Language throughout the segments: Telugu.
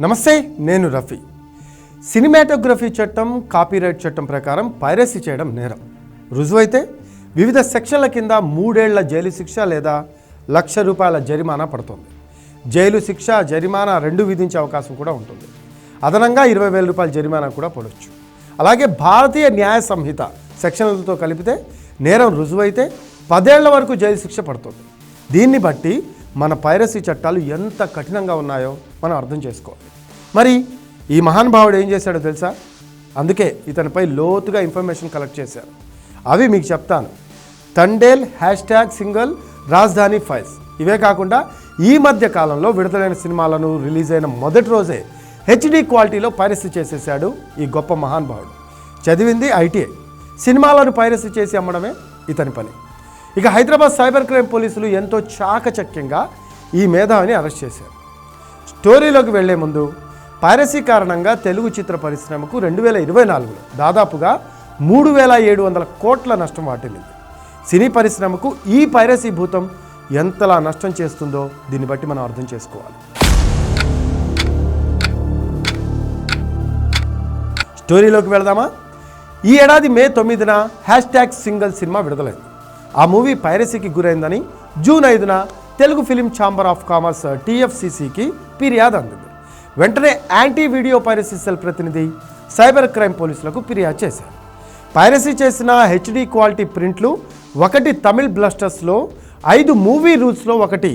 నమస్తే నేను రఫీ. సినిమాటోగ్రఫీ చట్టం కాపీరైట్ చట్టం ప్రకారం పైరసీ చేయడం నేరం. రుజువైతే వివిధ సెక్షన్ల కింద మూడేళ్ళ జైలు శిక్ష లేదా లక్ష రూపాయల జరిమానా పడుతుంది. జైలు శిక్ష జరిమానా రెండు విధించే అవకాశం కూడా ఉంటుంది. అదనంగా ఇరవై వేల రూపాయల జరిమానా కూడా పడవచ్చు అలాగే భారతీయ న్యాయ సంహిత సెక్షన్లతో కలిపితే నేరం రుజువైతే పదేళ్ళ వరకు జైలు శిక్ష పడుతుంది. దీన్ని బట్టి మన పైరసీ చట్టాలు ఎంత కఠినంగా ఉన్నాయో మనం అర్థం చేసుకోవాలి. మరి ఈ మహానుభావుడు ఏం చేశాడో తెలుసా? అందుకే ఇతనిపై లోతుగా ఇన్ఫర్మేషన్ కలెక్ట్ చేశారు. అవి మీకు చెప్తాను. Thandel hashtag single Rajadhani files. ఇవే కాకుండా ఈ మధ్య కాలంలో విడుదలైన సినిమాలను రిలీజ్ అయిన మొదటి రోజే హెచ్డి క్వాలిటీలో పైరసీ చేసేసాడు ఈ గొప్ప మహానుభావుడు చదివింది ఐటీఐ. సినిమాలను పైరసీ చేసి అమ్మడమే ఇతని పని. ఇక హైదరాబాద్ సైబర్ క్రైమ్ పోలీసులు ఎంతో చాకచక్యంగా ఈ మేధావిని అరెస్ట్ చేశారు. స్టోరీలోకి వెళ్ళే ముందు పైరసీ కారణంగా తెలుగు చిత్ర పరిశ్రమకు రెండు వేల ఇరవై నాలుగులో దాదాపుగా మూడు వేల ఏడు వందల కోట్ల నష్టం వాటిల్లింది. సినీ పరిశ్రమకు ఈ పైరసీ భూతం ఎంతలా నష్టం చేస్తుందో దీన్ని బట్టి మనం అర్థం చేసుకోవాలి. స్టోరీలోకి వెళదామా? ఈ ఏడాది మే తొమ్మిదిన హ్యాష్ ట్యాగ్ సింగిల్ సినిమా విడుదలైంది. ఆ మూవీ పైరసీకి గురైందని జూన్ ఐదున Telugu film chamber of commerce టీఎఫ్సిసికి ఫిర్యాదు అందింది. వెంటనే యాంటీ వీడియో పైరసీ సెల్ ప్రతినిధి సైబర్ క్రైమ్ పోలీసులకు ఫిర్యాదు చేశారు. పైరసీ చేసిన హెచ్డి క్వాలిటీ ప్రింట్లు ఒకటి తమిళ్ బ్లస్టర్స్లో ఐదు మూవీ రూల్స్లో ఒకటి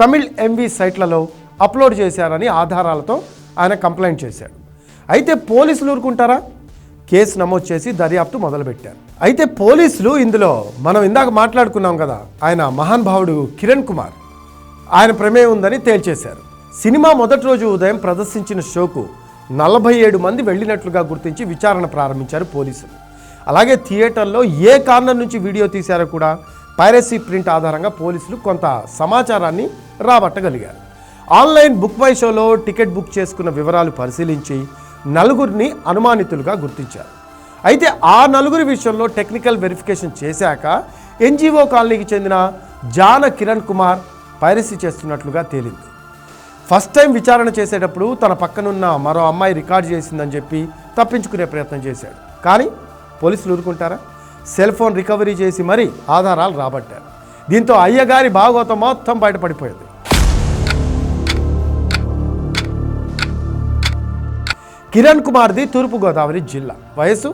తమిళ్ ఎంవి సైట్లలో అప్లోడ్ చేశారని ఆధారాలతో ఆయన కంప్లైంట్ చేశాడు. అయితే పోలీసులు ఊరుకుంటారా? కేసు నమోదు చేసి దర్యాప్తు మొదలుపెట్టారు. అయితే పోలీసులు ఇందులో మనం ఇందాక మాట్లాడుకున్నాం కదా ఆయన మహానుభావుడు కిరణ్ కుమార్. ఆయన ప్రమేయం ఉందని తేల్చేశారు. సినిమా మొదటి రోజు ఉదయం ప్రదర్శించిన షోకు నలభై ఏడు మంది వెళ్ళినట్లుగా గుర్తించి విచారణ ప్రారంభించారు పోలీసులు. అలాగే థియేటర్లో ఏ కార్నర్ నుంచి వీడియో తీశారో కూడా పైరసీ ప్రింట్ ఆధారంగా పోలీసులు కొంత సమాచారాన్ని రాబట్టగలిగారు. ఆన్లైన్ బుక్ మై షోలో టికెట్ బుక్ చేసుకున్న వివరాలు పరిశీలించి నలుగురిని అనుమానితులుగా గుర్తించారు. అయితే ఆ నలుగురి విషయంలో టెక్నికల్ వెరిఫికేషన్ చేశాక ఎన్జిఓ కాలనీకి చెందిన జాన కిరణ్ కుమార్ పైరసీ చేస్తున్నట్లుగా తేలింది. ఫస్ట్ టైం విచారణ చేసేటప్పుడు తన పక్కనున్న మరో అమ్మాయి రికార్డ్ చేసిందని చెప్పి తప్పించుకునే ప్రయత్నం చేశాడు. కానీ పోలీసులు ఊరుకుంటారా? సెల్ ఫోన్ రికవరీ చేసి మరీ ఆధారాలు రాబట్టారు. దీంతో అయ్యగారి భాగవతం మొత్తం బయటపడిపోయింది. కిరణ్ కుమార్ది తూర్పుగోదావరి జిల్లా. వయసు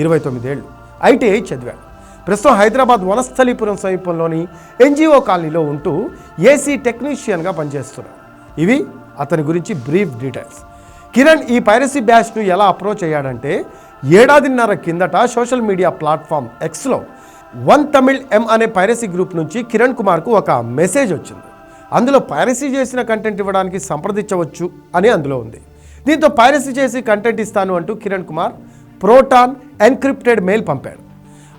ఇరవై తొమ్మిదేళ్ళు. ఐటీఐ చదివాడు. ప్రస్తుతం హైదరాబాద్ వనస్థలీపురం సమీపంలోని ఎన్జిఓ కాలనీలో ఉంటూ ఏసీ టెక్నీషియన్గా పనిచేస్తున్నాడు. ఇవి అతని గురించి బ్రీఫ్ డీటెయిల్స్. కిరణ్ ఈ పైరసీ బ్యాచ్ను ఎలా అప్రోచ్ అయ్యాడంటే ఏడాదిన్నర కిందట సోషల్ మీడియా ప్లాట్ఫామ్ ఎక్స్లో వన్ తమిళ్ ఎం అనే పైరసీ గ్రూప్ నుంచి కిరణ్ కుమార్కు ఒక మెసేజ్ వచ్చింది. అందులో పైరసీ చేసిన కంటెంట్ ఇవ్వడానికి సంప్రదించవచ్చు అని అందులో ఉంది. దీంతో పైరసీ చేసి కంటెంట్ ఇస్తాను అంటూ Kiran Kumar Proton encrypted mail పంపాడు.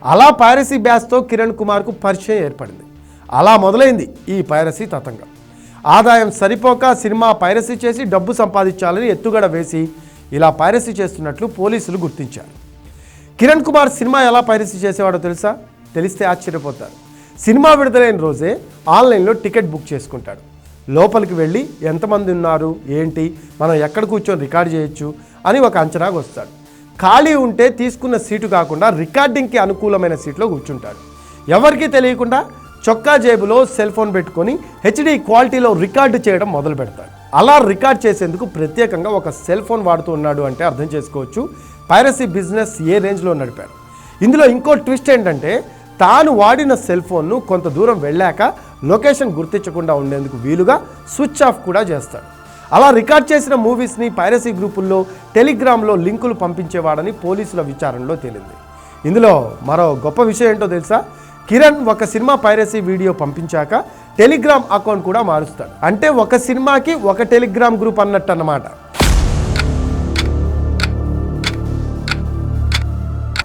అలా పైరసీ బ్యాచ్తో కిరణ్ కుమార్కు పరిచయం ఏర్పడింది. అలా మొదలైంది ఈ పైరసీ తతంగం. ఆదాయం సరిపోక సినిమా పైరసీ చేసి డబ్బు సంపాదించాలని ఎత్తుగడ వేసి ఇలా పైరసీ చేస్తున్నట్లు పోలీసులు గుర్తించారు. కిరణ్ కుమార్ సినిమా ఎలా పైరసీ చేసేవాడో తెలుసా? తెలిస్తే ఆశ్చర్యపోతారు. సినిమా విడుదలైన రోజే ఆన్లైన్లో టికెట్ బుక్ చేసుకుంటాడు. లోపలికి వెళ్ళి ఎంతమంది ఉన్నారు? ఏంటి? మనం ఎక్కడ కూర్చొని రికార్డ్ చేయొచ్చు? అని ఒక అంచనాకు వస్తాడు. ఖాళీ ఉంటే తీసుకున్న సీటు కాకుండా రికార్డింగ్కి అనుకూలమైన సీట్లో కూర్చుంటాడు. ఎవరికీ తెలియకుండా చొక్కా జేబులో సెల్ ఫోన్ పెట్టుకొని హెచ్డి క్వాలిటీలో రికార్డు చేయడం మొదలు పెడతాడు. అలా రికార్డ్ చేసేందుకు ప్రత్యేకంగా ఒక సెల్ ఫోన్ వాడుతూ ఉన్నాడు అంటే అర్థం చేసుకోవచ్చు. పైరసీ బిజినెస్ ఏ రేంజ్లో నడిపాడు. ఇందులో ఇంకో ట్విస్ట్ ఏంటంటే తాను వాడిన సెల్ ఫోన్ను కొంత దూరం వెళ్ళాక లొకేషన్ గుర్తించకుండా ఉండేందుకు వీలుగా స్విచ్ ఆఫ్ కూడా చేస్తాడు. అలా రికార్డ్ చేసిన మూవీస్ని పైరసీ గ్రూపుల్లో టెలిగ్రామ్లో లింకులు పంపించేవాడని పోలీసుల విచారణలో తేలింది. ఇందులో మరో గొప్ప విషయం ఏంటో తెలుసా? కిరణ్ ఒక సినిమా పైరసీ వీడియో పంపించాక టెలిగ్రామ్ అకౌంట్ కూడా మారుస్తాడు. అంటే ఒక సినిమాకి ఒక టెలిగ్రామ్ గ్రూప్ అన్నట్టు అన్నమాట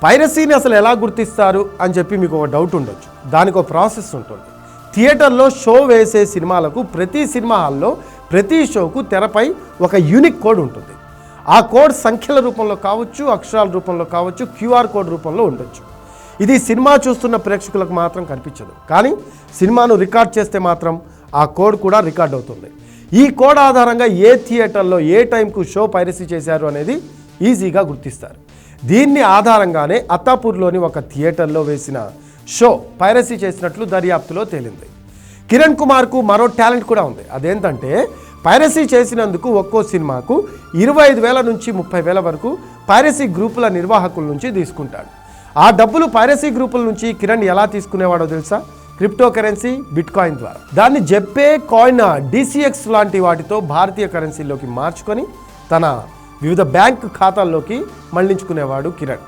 పైరసీని అసలు ఎలా గుర్తిస్తారు అని చెప్పి మీకు ఒక డౌట్ ఉండొచ్చు. దానికి ఒక ప్రాసెస్ ఉంటుంది. థియేటర్లో షో వేసే సినిమాలకు ప్రతి సినిమా హాల్లో ప్రతి షోకు తెరపై ఒక యూనిక్ కోడ్ ఉంటుంది. ఆ కోడ్ సంఖ్యల రూపంలో కావచ్చు అక్షరాల రూపంలో కావచ్చు క్యూఆర్ కోడ్ రూపంలో ఉండొచ్చు. ఇది సినిమా చూస్తున్న ప్రేక్షకులకు మాత్రం కనిపించదు. కానీ సినిమాను రికార్డ్ చేస్తే మాత్రం ఆ కోడ్ కూడా రికార్డ్ అవుతుంది. ఈ కోడ్ ఆధారంగా ఏ థియేటర్లో ఏ టైంకు షో పైరసీ చేశారు అనేది ఈజీగా గుర్తిస్తారు. దీన్ని ఆధారంగానే అత్తాపూర్లోని ఒక థియేటర్లో వేసిన షో పైరసీ చేసినట్లు దర్యాప్తులో తేలింది. కిరణ్ కుమార్కు మరో టాలెంట్ కూడా ఉంది. అదేంటంటే పైరసీ చేసినందుకు ఒక్కో సినిమాకు ఇరవై ఐదు వేల నుంచి ముప్పై వేల వరకు పైరసీ గ్రూపుల నిర్వాహకుల నుంచి తీసుకుంటాడు. ఆ డబ్బులు పైరసీ గ్రూపుల నుంచి కిరణ్ ఎలా తీసుకునేవాడో తెలుసా? క్రిప్టో కరెన్సీ బిట్ కాయిన్ ద్వారా. దాన్ని జెప్పే కాయిన్ డిసిఎక్స్ లాంటి వాటితో భారతీయ కరెన్సీలోకి మార్చుకొని తన వివిధ బ్యాంక్ ఖాతాల్లోకి మళ్ళించుకునేవాడు కిరణ్.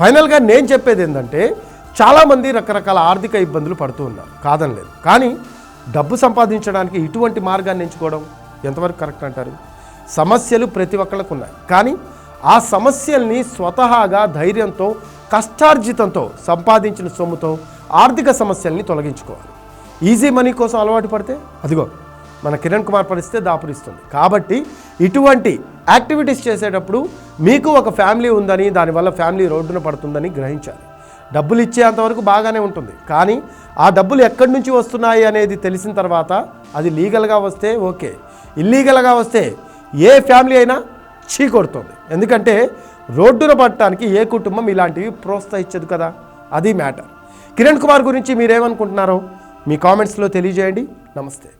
ఫైనల్గా నేను చెప్పేది ఏంటంటే చాలామంది రకరకాల ఆర్థిక ఇబ్బందులు పడుతూ ఉన్నారు. కాదనలేదు. కానీ డబ్బు సంపాదించడానికి ఇటువంటి మార్గాన్ని ఎంచుకోవడం ఎంతవరకు కరెక్ట్ అంటారు? సమస్యలు ప్రతి ఒక్కళ్ళకు ఉన్నాయి. కానీ ఆ సమస్యల్ని స్వతహాగా ధైర్యంతో కష్టార్జితంతో సంపాదించిన సొమ్ముతో ఆర్థిక సమస్యల్ని తొలగించుకోవాలి. ఈజీ మనీ కోసం అలవాటు పడితే అదిగో మన కిరణ్ కుమార్ పరిస్థితే దాపురిస్తుంది. కాబట్టి ఇటువంటి యాక్టివిటీస్ చేసేటప్పుడు మీకు ఒక ఫ్యామిలీ ఉందని దానివల్ల ఫ్యామిలీ రోడ్డున పడుతుందని గ్రహించాలి. డబ్బులు ఇచ్చేంతవరకు బాగానే ఉంటుంది. కానీ ఆ డబ్బులు ఎక్కడి నుంచి వస్తున్నాయి అనేది తెలిసిన తర్వాత అది లీగల్గా వస్తే ఓకే. ఇల్లీగల్గా వస్తే ఏ ఫ్యామిలీ అయినా చీకొడుతుంది ఎందుకంటే రోడ్డున పడటానికి ఏ కుటుంబం ఇలాంటివి ప్రోత్సహించదు కదా? అది మ్యాటర్. కిరణ్ కుమార్ గురించి మీరేమనుకుంటున్నారో మీ కామెంట్స్లో తెలియజేయండి. నమస్తే.